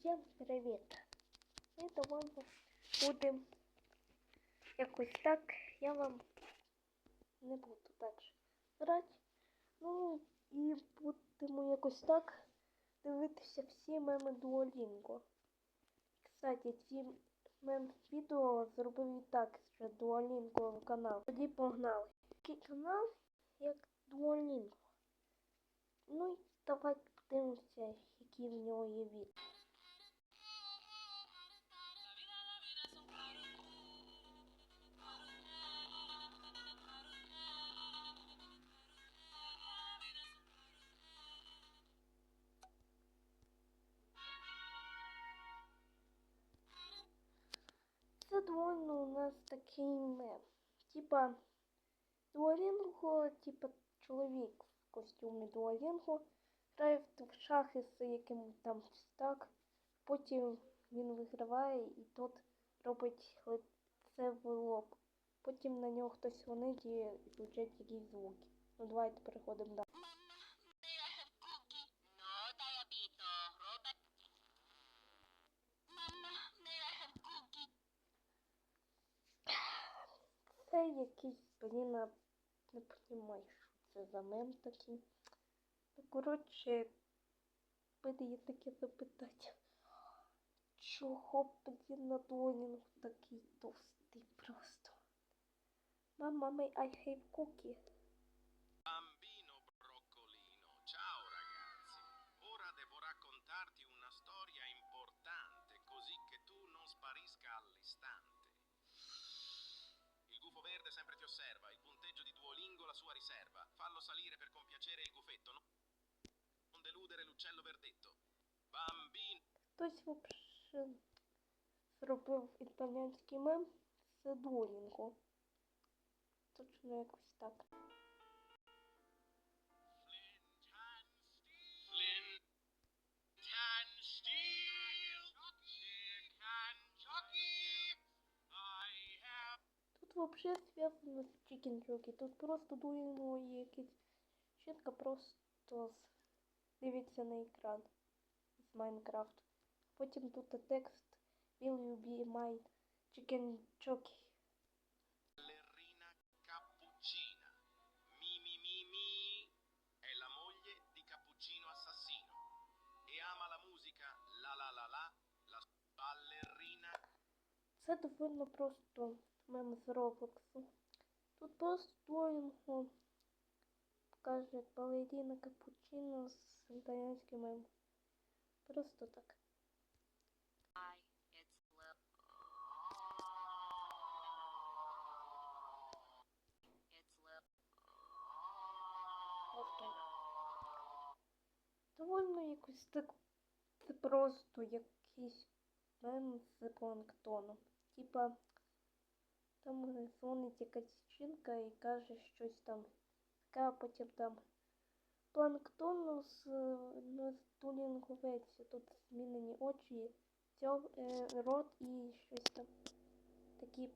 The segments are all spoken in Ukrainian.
Всім привіт! Ми довольно будемо якось так. Я вам не буду далі брати. Ну і будемо якось так дивитися всі меми Duolingo. Кстати, ці мем відео зробив і так ще Duolingo канал. Тоді погнали. Такий канал, як Duolingo. Ну і давайте подивимося, які в нього є від. Це довольно у нас такий мем. Типа Дуолінго, типа чоловік в костюмі Дуолінго грає в шахи з яким там так. Потім він виграває і тот робить лице в лоб. Потім на нього хтось дзвонить і звучать якісь звуки. Ну давайте переходимо далі. May I have cookie? No, Diabito. Robot. Mama, may I have cookie? Це якийсь, блін, не розумію, що це за мем такий. Ну, коротше, буде є таке запитання. Чого, блін, на Дуолінгу такий товстий просто? Мама, may I have cookie? Bambino Il gufo verde sempre ti osserva, il punteggio di Duolingo la sua riserva. Fallo salire per compiacere il gufetto, no? non deludere l'uccello verdetto. Bambino Хтось вообще зробив італійський мем з Дуолінго. Точно якось так. Вообще зв'язано з Chicken Jockey. Тут просто Дуолінго і якась просто з- дивиться на екран з Майнкрафт. Потім тут текст Will you be my chicken jockey? e Це довольно просто мем з Роблоксу. Тут просто Дуолінго каже балеріна капучино з італійським мемом. Просто так. Довольно якось так це просто якийсь мем з планктоном. Типа там дзвонить якась жінка і каже щось там. таке, а потім там планктону з тулінговець. Тут змінені очі, цьов, е, рот і щось там. Такі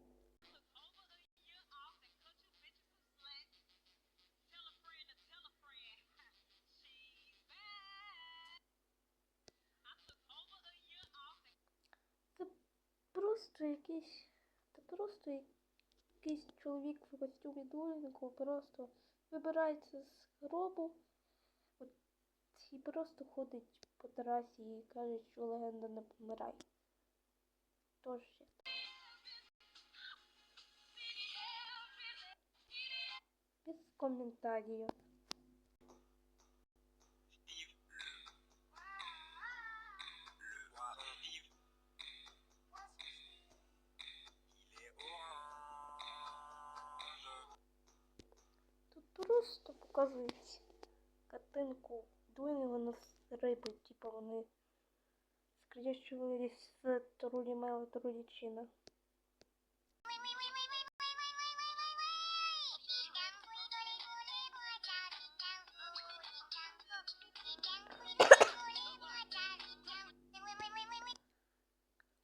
Це просто якийсь. Просто якийсь чоловік в костюмі дуельнику просто вибирається з гробу от, і просто ходить по терасі і каже, що легенда не помирає. Тож як без коментарів. Просто показують картинку дуельного з риби, типу вони скрещувались з Трулімела Трулічина.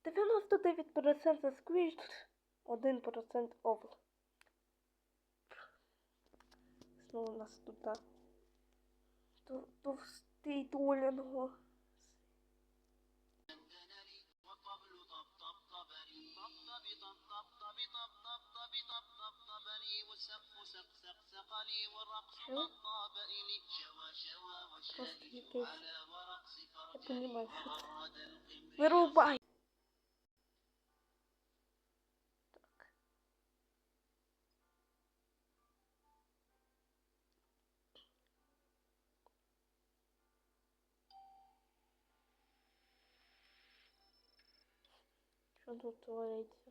Дев'яносто дев'ять процентів сквіш, один процент овл. Що у нас тут? Товстий Толінго. Просто не понимаю. Вырубай. Що тут твориться?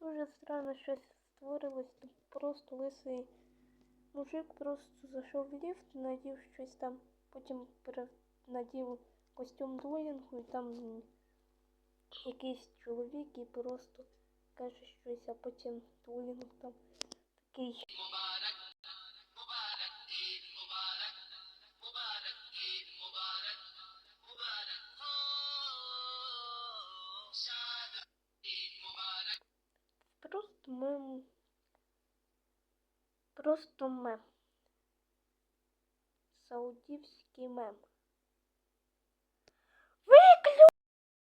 Дуже странно щось створилось. Тут просто лисий мужик просто зайшов в ліфт, надів щось там, потім надів костюм дуелінгу і там якийсь чоловік і просто каже щось, а потім дуелінг там такий. Просто мем. Просто мем. Саудівський мем.